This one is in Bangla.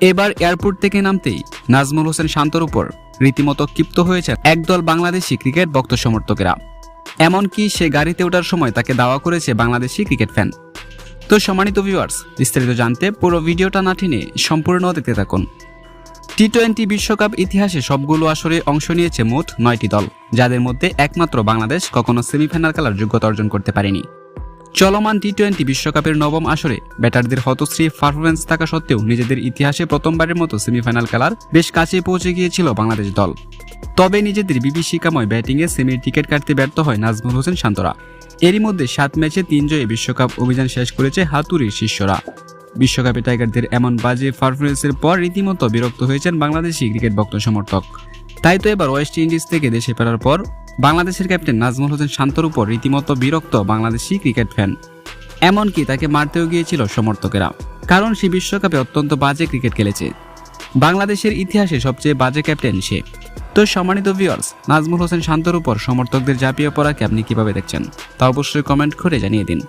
এবার এয়ারপোর্ট থেকে নামতেই নাজমুল হোসেন শান্তর উপর রীতিমতো ক্ষিপ্ত হয়েছে একদল বাংলাদেশি ক্রিকেট ভক্ত সমর্থকেরা। এমনকি সে গাড়িতে ওঠার সময় তাকে দাওয়া করেছে বাংলাদেশি ক্রিকেট ফ্যান। তো সম্মানিত ভিউয়ার্স বিস্তারিত জানতে পুরো ভিডিওটা না টেনে সম্পূর্ণ দেখতে থাকুন। টি টোয়েন্টি বিশ্বকাপ ইতিহাসে সবগুলো আসরে অংশ নিয়েছে মোট নয়টি দল, যাদের মধ্যে একমাত্র বাংলাদেশ কখনো সেমিফাইনাল খেলার যোগ্যতা অর্জন করতে পারেনি। চলমান টি টোয়েন্টি বিশ্বকাপের নবম আসরে ব্যাটারদের হতশ্রী পারফরমেন্স থাকা সত্ত্বেও নিজেদের ইতিহাসে প্রথমবারের মতো সেমিফাইনাল খেলার বেশ কাছে পৌঁছে গিয়েছিল বাংলাদেশ দল। তবে নিজেদের বিভীষিকাময় ব্যাটিংয়ে সেমির টিকিট কাটতে ব্যর্থ হয় নাজমুল হোসেন শান্তরা। এরই মধ্যে সাত ম্যাচে তিন জয়ে বিশ্বকাপ অভিযান শেষ করেছে হাতুড়ির শিষ্যরা। বিশ্বকাপে টাইগারদের এমন বাজে পারফরমেন্সের পর রীতিমতো বিরক্ত হয়েছেন বাংলাদেশি ক্রিকেট ভক্ত সমর্থক। তাই তো এবার ওয়েস্ট ইন্ডিজ থেকে দেশে ফেরার পর বাংলাদেশের ক্যাপ্টেন নাজমুল হোসেন শান্তর উপর রীতিমতো বিরক্ত বাংলাদেশি ক্রিকেট ফ্যান। এমনকি তাকে মারতেও গিয়েছিল সমর্থকেরা, কারণ সে বিশ্বকাপে অত্যন্ত বাজে ক্রিকেট খেলেছে। বাংলাদেশের ইতিহাসে সবচেয়ে বাজে ক্যাপ্টেন সে। তো সম্মানিত ভিউয়ার্স নাজমুল হোসেন শান্তর উপর সমর্থকদের জাপিয়ে পড়াকে আপনি কীভাবে দেখছেন, তা অবশ্যই কমেন্ট করে জানিয়ে দিন।